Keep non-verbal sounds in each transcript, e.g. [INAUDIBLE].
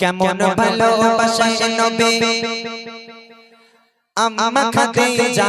কেমন ভালোবাসে নবী? আম্মা খাদিজা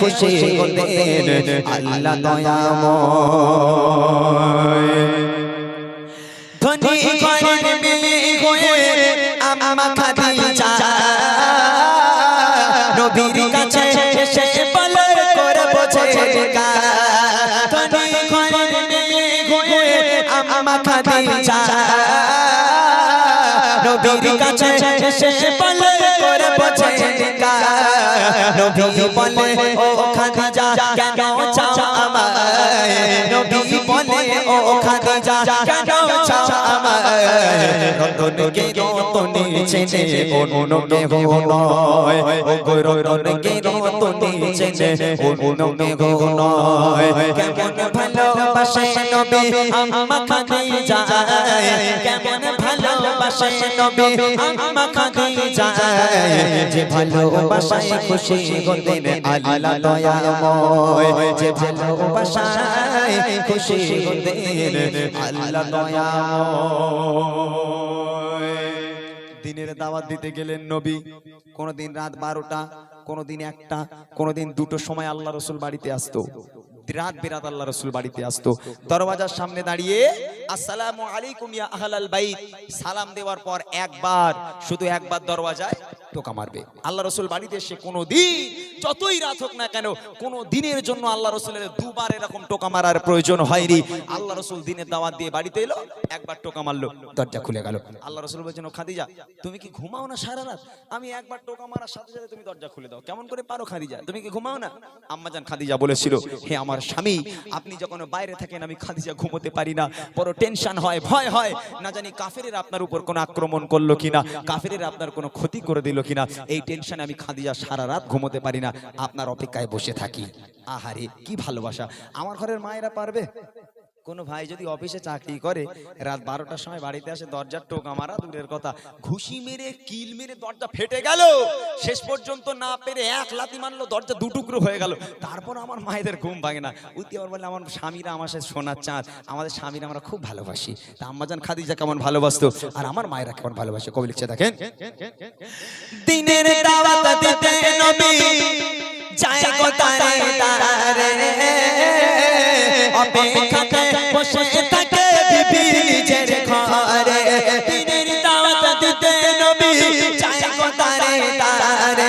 খুশি হতেন আল্লাহ দয়াময়। ধনী ঘরের মেয়ে হয়ে আম্মা খাদিজা। নবীর কাছে এসে বলে করে বোঝে ধনী ঘরের মেয়ে হয়ে আম্মা খাদিজা। নবীর কাছে এসে বোঝে নবী বলে ও খাদিজা কেন চাও আমায়? নবী বলে ও খাদিজা কেন চাও আমায়? রতনকে রতনে চেনে অন্য কেহ নয়। ও গো রতনকে রতনে চেনে অন্য কেহ নয়। কেমন ভালোবাসে নবী আম্মা খাদিজা। নবী, আম্মা খাদিজা। যে খুশি দয়াময়। যে খুশি দয়াময়। দিনের দাওয়াত দিতে গেলেন নবী। কোনদিন রাত বারোটা, কোনদিন একটা, কোনদিন দুটো সময় আল্লাহ রসুল বাড়িতে আসতো। রাত বেরাত আল্লাহ রসুল বাড়িতে আসতো। দরওয়াজার সামনে দাঁড়িয়ে আসসালামু আলাইকুম ইয়া আহলাল বাইত। সালাম দেওয়ার পর একবার শুধু একবার দরওয়াজায় টোকা মারবে। আল্লাহ রসুল বাড়িতে এসে কোনো দিন, যতই রাত হোক না কেন, কোনো দিনের জন্য আল্লাহ রসুলের দুবার এরকম টোকা মারার প্রয়োজন হয়নি। আল্লাহ রসুল দিনের দাওয়াত দিয়ে বাড়িতে এলো, একবার টোকা মারলো, দরজা খুলে গেল। আল্লাহ রসুল বলছেন, ও খাদিজা, তুমি কি ঘুমাও না সারা রাত? আমি একবার টোকা মারার সাথে সাথে তুমি দরজা খুলে দাও। কেমন করে পারো খাদিজা? তুমি কি ঘুমাও না? আম্মাজান খাদিজা বলেছিল, হে আমার স্বামী, আপনি যখন বাইরে থাকেন, আমি খাদিজা ঘুমোতে পারি না। বড় টেনশন হয়, ভয় হয়। না জানি কাফেরের আপনার উপর কোনো আক্রমণ করল কিনা। কাফেরের আপনার কোনো ক্ষতি করে দিল কিনা? এই টেনশনে আমি খাদিজা সারা রাত ঘুমোতে পারি না। আপনার অপেক্ষায় বসে থাকি। আহারে, কি ভালোবাসা। আমার ঘরের মায়েরা পারবে? কোনো ভাই যদি অফিসে চাকরি করে রাত বারোটার সময় বাড়িতে আসে দরজার টোকা মারা দূরের কথা। ঘুষি মেরে কিল মেরে দরজা ফেটে গেল। শেষ পর্যন্ত না পেরে এক লাতি মানলো দরজা দুটুকরো হয়ে গেল। তারপর আমার মায়েদের ঘুম ভাঙে না। উতি আমার বলে আমার স্বামীরা আমার সাথে সোনার চাঁদ। আমাদের স্বামীরা আমরা খুব ভালোবাসি। তা আম্মাজান খাদিজা কেমন ভালোবাসতো? আর আমার মায়েরা কেমন ভালোবাসে? কবি লিখছে দেখেন। [LAUGHS] দিনের দাওয়াত দিতে নবী। যায় কোথায় তারে? অপেক্ষাতে বসে থাকে বিবি ঘরে। দিনের দাওয়াত দিতে নবী চায় কোথায় তারে?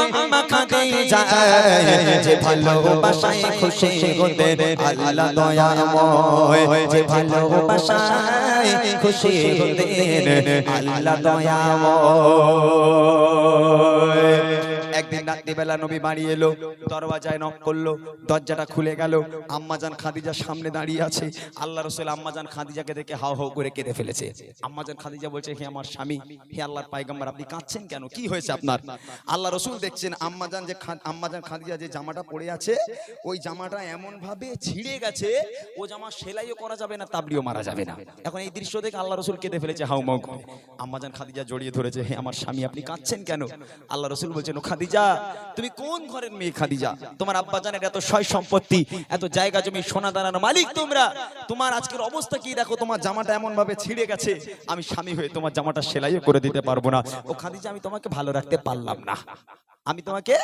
আম্মা খাদিজা যে ভালোবাসায় খুশি হতে আল্লাহ দয়াময় যে ভালোবাসায় খুশি হতে আল্লাহ দয়াময়। রাত্রিবেলা নবী বাড়ি এলো, দরওয়াজায় নক করল, দরজাটা খুলে গেল আম্মাজান সামনে দাঁড়িয়ে আছে। আল্লাহ রসুল আম্মাজান খাদিজাকে দেখে হাও হাও করে কেঁদে ফেলেছে। আম্মাজান খাদিজা বলছে, হে আমার স্বামী, হে আল্লাহর পাইগাম্বার আপনি কাঁদছেন কেন? কি হয়েছে আপনার? আল্লাহ রসুল দেখছেন আম্মাজান যে আম্মাজান খাদিজা যে জামাটা পরে আছে, ওই জামাটা এমন ভাবে ছিঁড়ে গেছে, ও জামা সেলাইও করা যাবে না তাবলিও মারা যাবে না। এখন এই দৃশ্য দেখে আল্লাহ রসুল কেঁদে ফেলেছে হাউ মাউ করে। আম্মাজান খাদিজা জড়িয়ে ধরেছে, হে আমার স্বামী, আপনি কাঁদছেন কেন? আল্লাহ রসুল বলছেন, ও খাদিজা তুমি কোন ঘরের মেয়ে খাদিজা? তোমার আব্বা জানের এত সয় সম্পত্তি, এত জায়গা জমি, সোনা দানার মালিক তোমরা। তোমার আজকের অবস্থা কি? দেখো, তোমার জামাটা এমন ভাবে ছিঁড়ে গেছে। আমি স্বামী হয়ে তোমার জামাটা সেলাইও করে দিতে পারব না। ও খাদিজা, আমি তোমাকে ভালো রাখতে পারলাম না। আমি তোমাকে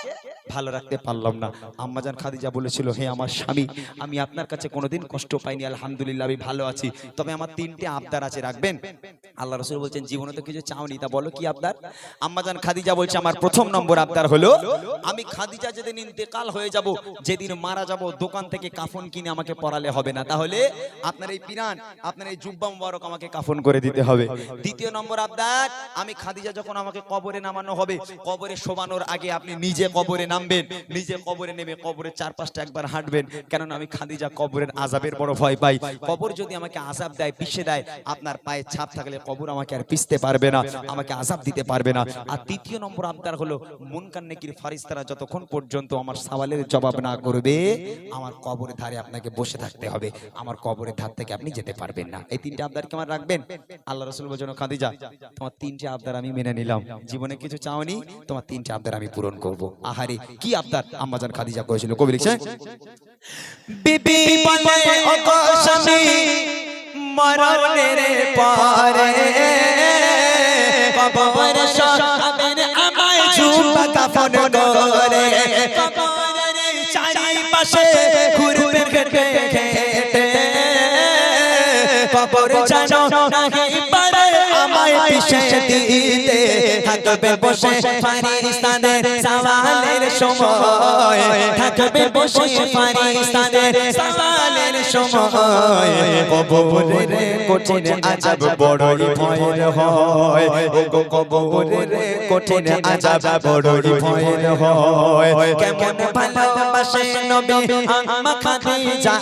ভালো রাখতে পারলাম না। আম্মাজান খাদিজা বলেছিল, হে আমার স্বামী, আমি আপনার কাছে কোনোদিন কষ্ট পাইনি, আলহামদুলিল্লাহ, আমি ভালো আছি। তবে আমার তিনটে আবদার আছে, রাখবেন? আল্লাহ রসুল বলছেন, জীবনে তো কিছু চাওনি, তা বলো কি আবদার? আম্মাজান খাদিজা বলছে, আমার প্রথম নম্বর আবদার হলো, আমি খাদিজা যেদিন ইন্তেকাল হয়ে যাব, যেদিন মারা যাব, দোকান থেকে কাফন কিনে আমাকে পড়ালে হবে না। তাহলে আপনার এই পিরান, আপনার এই জুব্বা মুবারক আমাকে কাফন করে দিতে হবে। দ্বিতীয় নম্বর আবদার, আমি খাদিজা যখন আমাকে কবরে নামানো হবে, কবরে শোবানোর আগে আপনি নিজে কবরে নামবেন, নিজে কবরে নেমে কবরের চারপাশটা একবার হাঁটবেন। কেননা আমি খাদিজা কবরের আজাবের বড় ভয় পাই। কবর যদি আমাকে আজাব দেয়, পিষে দেয়, আপনার পায়ে ছাপ থাকলে কবর আমাকে আর পিষতে পারবে না, আমাকে আজাব দিতে পারবে না। আর তৃতীয় নম্বর আবদার হলো মুনকান নেকির ফারিস্তারা যতক্ষণ পর্যন্ত আমার সওয়ালের জবাব না করবে, আমার কবরের ধারে আপনাকে বসে থাকতে হবে। আমার কবরের ধার থেকে আপনি যেতে পারবেন না। এই তিনটে আবদার কেমন রাখবেন? আল্লাহ রসুল বলছেন খাদিজা, তোমার তিনটে আবদার আমি মেনে নিলাম। জীবনে কিছু চাওনি, তোমার তিনটে আবদার আমি পূরণ করব। আহারে কি আবদার? আম্মাজান খাদিজা করেছিল। কবি লিখছে বিবি বলে গো মরণের পরে কবর সহাবের আমায় ঝুপা কাফন করে। কবরের চারিপাশে ঘুরবে খেটে খেটে। কবর জানো নাহি পারে আমায় পিছে দিতে থাকবে বসে ফারিস্তানের সওয়ালের সময়। থাকবে বসে ফারিস্তানের সওয়ালের সময়। কবরের কঠিন আজাব বড়ই ভয়ের হয় ও কবরের কঠিন আজাব বড়ই ভয়ের হয় কেমন ভালোবাসে নবী আম্মা খাদিজা?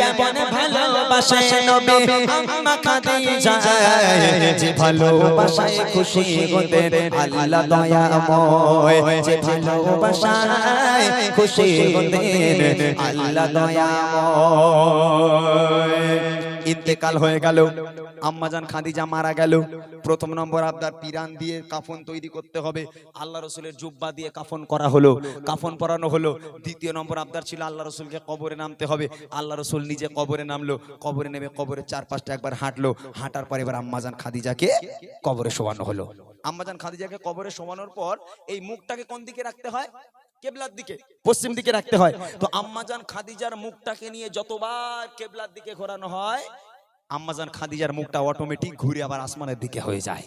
কেমন ভালোবাসে নবী আম্মা খাদিজা? যে ভালোবাসায় খুশি হতেন আল্লাহ দয়াময় যে ভালোবাসায় খুশি হতেন আল্লাহ দয়াময় ইন্তেকাল হয়ে গেল, আম্মাজান খাদিজা মারা গেল। প্রথম নম্বর আবদার পিরান দিয়ে কাফন তৈরি করতে হবে। আল্লাহ রসুলের জুব্বা দিয়ে কাফন করা হলো, কাফন পরানো হলো। দ্বিতীয় নম্বর আবদার ছিল আল্লাহ রসুলকে কবরে নামতে হবে। আল্লাহ রসুল নিজে কবরে নামলো, কবরে নেমে কবরের চারপাশটা একবার হাঁটলো। হাঁটার পর এবার আম্মাজান খাদিজাকে কবরে শোয়ানো হলো। আম্মাজান খাদিজাকে কবরে শোয়ানোর পর এই মুখটাকে কোন দিকে রাখতে হয়? কেবলার দিকে, পশ্চিম দিকে রাখতে হয়। তো আম্মাজান খাদিজার মুখটাকে নিয়ে যতবার কেবলার দিকে ঘোরানো হয় আম্মাজান খাদিজার মুখটা অটোমেটিক ঘুরে আবার আসমানের দিকে হয়ে যায়।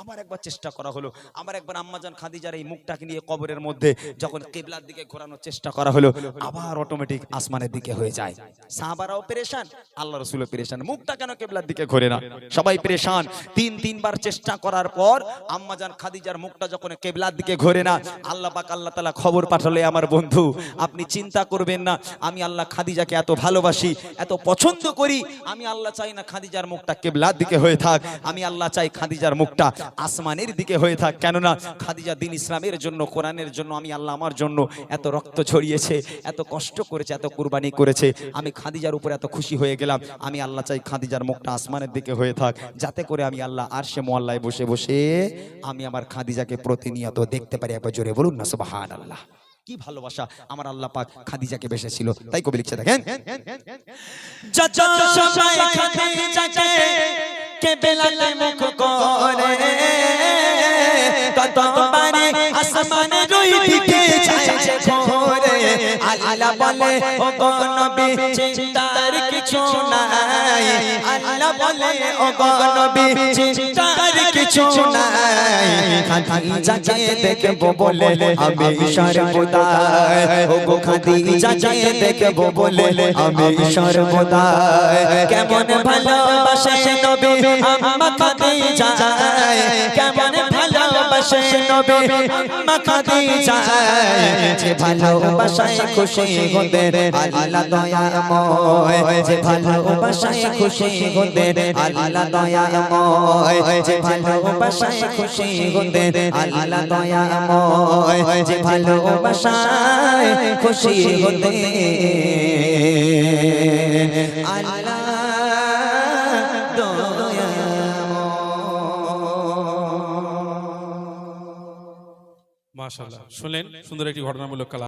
আবার একবার চেষ্টা করা হলো। আমার একবার আম্মাজান খাদিজার এই মুখটাকে নিয়ে কবরের মধ্যে যখন কেবলার দিকে ঘোরানোর চেষ্টা করা হলো, আবার অটোমেটিক আসমানের দিকে হয়ে যায়। সাহাবারাও পেরেশান, আল্লাহ রসুলও পেরেশান। মুখটা কেন কেবলার দিকে ঘোরে না? সবাই পেরেশান। তিন, তিনবার চেষ্টা করার পর আম্মাজান খাদিজার মুখটা যখন কেবলার দিকে ঘোরে না, আল্লাহ পাক আল্লাহ তালা খবর পাঠালে, আমার বন্ধু, আপনি চিন্তা করবেন না, আমি আল্লাহ খাদিজাকে এত ভালোবাসি, এত পছন্দ করি, আমি আল্লাহ চাই না খাদিজার মুখটা কেবলার দিকে হয়ে থাক, আমি আল্লাহ চাই খাদিজার মুখটা আসমানের দিকে হয়ে থাক। কেননা খাদিজা দিন ইসলামের জন্য, কোরআনের জন্য, আমি আল্লাহ আমার জন্য এত রক্ত ছড়িয়েছে, এত কষ্ট করেছে, এত কুরবানি করেছে। আমি খাদিজার উপর এত খুশি হয়ে গেলাম। আমি আল্লাহ চাই খাদিজার মুখটা আসমানের দিকে হয়ে থাক। যাতে করে আমি আল্লাহ আর সে মোয়াল্লায় বসে বসে আমি আমার খাদিজাকে প্রতিনিয়ত দেখতে পারি। একবার জোরে বলুন না সুবহান আল্লাহ কি ভালোবাসা। আমার আল্লাহ পাক খাদিজাকে বেসেছিল। তাই কবি লিখছে দেখেন। যত বেলাতে মুখ করে? ততবারে আসমানে রই দিকে চাইছে ঘরে আল্লাহ বলে ও নবী, চিন্তার কিছু নাই। বলে ও নবী কিছু নাই। খাদিজাকে দেখব বলে, আমি সর্বদা ও গো খাদিজাকে দেখব বলে, আমি কেমন ভালোবাসে নবী খাদিজা। কেমন ভালোবাসে নবী। আম্মা খাদিজা যে ভালোবাসায় খুশি হতে আল্লাহ দয়াময় যে ভালোবাসায় খুশি হতে আল্লাহ দয়াময় যে ভালোবাসায় খুশি হতে আল্লাহ দয়াময় যে ভালোবাসায় খুশি হতে মাশাআল্লাহ। শুনলেন? সুন্দর একটি ঘটনামূলক কালাম।